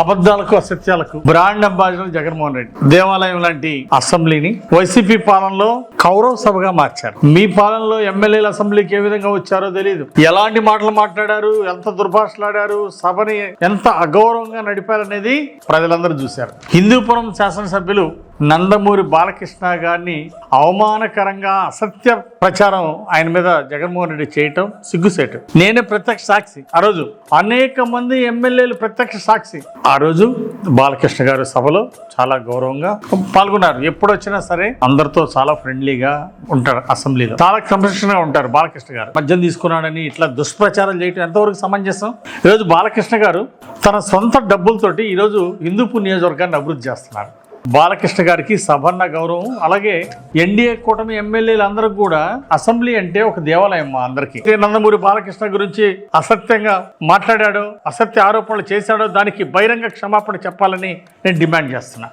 అబద్ధాలకు అసత్యాలకు brand ambassador Jaganmohan Reddy. దేవాలయం లాంటి అసెంబ్లీని వైసీపీ పాలనలో కౌరవ సభగా మార్చారు. మీ పాలనలో ఎమ్మెల్యేల అసెంబ్లీకి ఏ విధంగా వచ్చారో తెలియదు ఎలాంటి మాటలు మాట్లాడారు? ఎంత దుర్భాషలాడారు? సభని ఎంత అగౌరవంగా నడిపారనేది ప్రజలందరూ చూశారు. హిందూపురం శాసనసభ్యులు నందమూరి బాలకృష్ణ గారిని అవమానకరంగా అసత్య ప్రచారం ఆయన మీద జగన్మోహన్ రెడ్డి చేయటం సిగ్గుసేటం. నేనే ప్రత్యక్ష సాక్షి. ఆ రోజు అనేక మంది ఎమ్మెల్యేలు ప్రత్యక్ష సాక్షి. ఆ రోజు బాలకృష్ణ గారు సభలో చాలా గౌరవంగా పాల్గొన్నారు. ఎప్పుడు వచ్చినా సరే అందరితో చాలా ఫ్రెండ్లీగా ఉంటారు అసెంబ్లీలో. చాలా సంరక్షణగా ఉంటారు బాలకృష్ణ గారు. మద్యం తీసుకున్నాడని ఇట్లా దుష్ప్రచారం చేయటం ఎంతవరకు సమంజసం? ఈరోజు బాలకృష్ణ గారు తన సొంత డబ్బులతోటి ఈరోజు హిందూపూర్ నియోజకవర్గాన్ని అభివృద్ధి చేస్తున్నారు. బాలకృష్ణ గారికి సభన్న గౌరవం. అలాగే ఎన్డీఏ కూటమి ఎమ్మెల్యేలు కూడా అసెంబ్లీ అంటే ఒక దేవాలయం మా అందరికి. నందమూరి బాలకృష్ణ గురించి అసత్యంగా మాట్లాడాడో అసత్య ఆరోపణలు చేశాడో దానికి బహిరంగ క్షమాపణ చెప్పాలని నేను డిమాండ్ చేస్తున్నా.